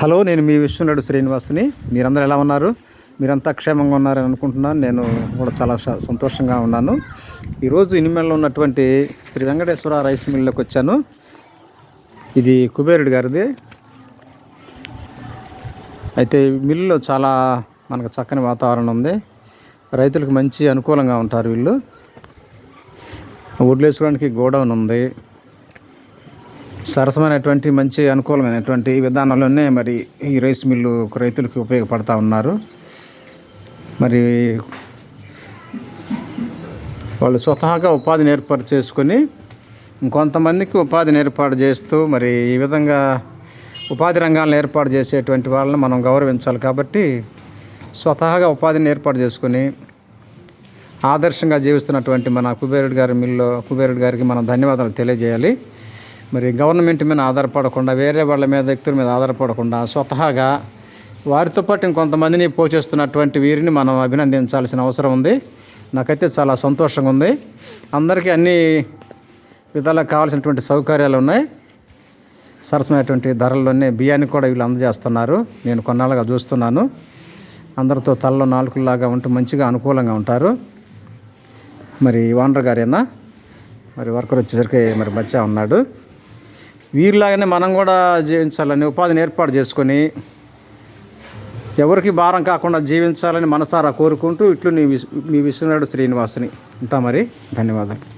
Hello నేను మీ విశ్వనాడు శ్రీనివాసుని. మీరందరూ ఎలా ఉన్నారు? మీరంతా క్షేమంగా ఉన్నారని అనుకుంటున్నాను. నేను కూడా చాలా సంతోషంగా ఉన్నాను. ఈరోజు ఇనిమేళ్ళలో ఉన్నటువంటి శ్రీ వెంకటేశ్వర రైస్ మిల్లోకి వచ్చాను. ఇది కుబేరుడు గారిది. అయితే మిల్లులో చాలా మనకు చక్కని వాతావరణం ఉంది. రైతులకు మంచి అనుకూలంగా ఉంటారు వీళ్ళు. వడ్లు వేసుకోవడానికి గోడౌన్ ఉంది. సరసమైనటువంటి మంచి అనుకూలమైనటువంటి విధానంలోనే మరి ఈ రైస్ మిల్లు రైతులకు ఉపయోగపడతా ఉన్నారు. మరి వాళ్ళు స్వతహాగా ఉపాధిని ఏర్పాటు చేసుకొని ఇంకొంతమందికి ఉపాధిని ఏర్పాటు చేస్తూ మరి ఈ విధంగా ఉపాధి రంగాలను ఏర్పాటు చేసేటువంటి వాళ్ళని మనం గౌరవించాలి కాబట్టి స్వతహాగా ఉపాధిని ఏర్పాటు చేసుకొని ఆదర్శంగా జీవిస్తున్నటువంటి మన కుబేరుడు గారి మిల్లో కుబేరుడు గారికి మనం ధన్యవాదాలు తెలియజేయాలి. మరి గవర్నమెంట్ మీద ఆధారపడకుండా వేరే వాళ్ళ మీద వ్యక్తుల మీద ఆధారపడకుండా స్వతహాగా వారితో పాటు ఇంకొంతమందిని పోషిస్తున్నటువంటి వీరిని మనం అభినందించాల్సిన అవసరం ఉంది. నాకైతే చాలా సంతోషంగా ఉంది. అందరికీ అన్ని విధాలకు కావాల్సినటువంటి సౌకర్యాలు ఉన్నాయి. సరసమైనటువంటి ధరల్లోనే బియ్యాన్ని కూడా వీళ్ళు అందజేస్తున్నారు. నేను కొన్నాళ్ళుగా చూస్తున్నాను. అందరితో తలలో నాలుగులాగా ఉంటూ మంచిగా అనుకూలంగా ఉంటారు. మరి ఓనర్ గారేనా? మరి వర్కర్ వచ్చేసరికి మరి మధ్య ఉన్నాడు. వీరిలాగానే మనం కూడా జీవించాలని ఉపాధిని ఏర్పాటు చేసుకొని ఎవరికి భారం కాకుండా జీవించాలని మనసారా కోరుకుంటూ ఇట్లు నీ విస్ మీ విశ్వనాథుడు శ్రీనివాసుని ఉంటా మరి. ధన్యవాదాలు.